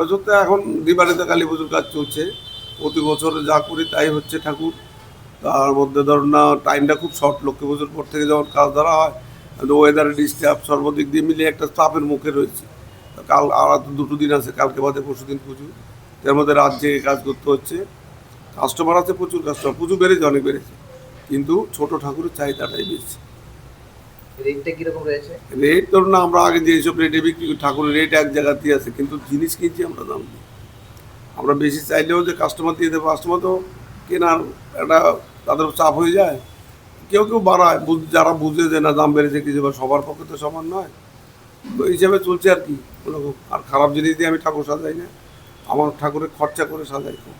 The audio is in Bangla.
বছর তো এখন দিবালিতে কালী পুজোর কাজ চলছে। প্রতি বছর যা করি তাই হচ্ছে ঠাকুর। তার মধ্যে ধরুন না টাইমটা খুব শর্ট লক্ষ্মী পুজোর পর থেকে যখন কাজ ধরা হয় ওয়েদারে ডিস্টার্ব সর্বদিক দিয়ে মিলিয়ে একটা চাপের মুখে রয়েছে। কাল আর দুটো দিন আছে, কালকে বাদে পরশু দিন পুজো। তার মধ্যে রাত জেগে কাজ করতে হচ্ছে। কাস্টমার আছে প্রচুর কাস্টমার পুজো বেড়েছে, অনেক বেড়েছে। কিন্তু ছোট ঠাকুরের চাহিদাটাই বেশি। রেটটা কীরকম রয়েছে? রেট ধরুন আমরা আগে যেসব রেটে বিক্রি করি, ঠাকুরের রেট এক জায়গাতেই আছে, কিন্তু জিনিস কিনছি আমরা দাম আমরা বেশি চাইলেও যে কাস্টমার দিয়ে দেবো কাস্টমার তো কেনার একটা তাদের চাপ হয়ে যায়। কেউ কেউ বাড়ায় যারা বুঝে যে না দাম বেড়েছে কিছু বা সবার পক্ষে তো সমান নয়। তো হিসাবে চলছে আর কি, ওরকম। আর খারাপ জিনিস দিয়ে আমি ঠাকুর সাজাই না। আমার ঠাকুরের খরচা করে সাজাই। খুব